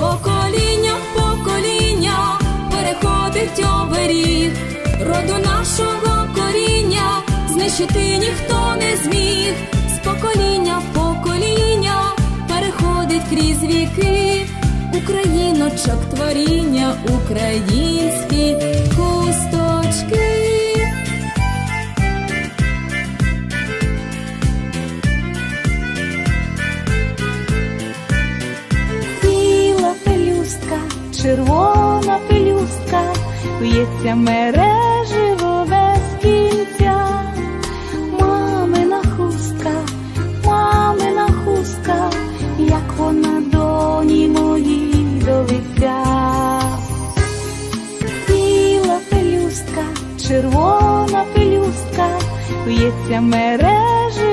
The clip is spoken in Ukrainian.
покоління покоління переходить оберіг, роду нашого коріння знищити ніхто не зміг, з покоління в покоління переходить крізь віки, Україночок творіння, українські червона пелюстка, в'ється мереживо без кінця. Мамина хустка, мамина хустка, як вона доні моїй довиться. Біла пелюстка, червона пелюстка, в'ється мереживо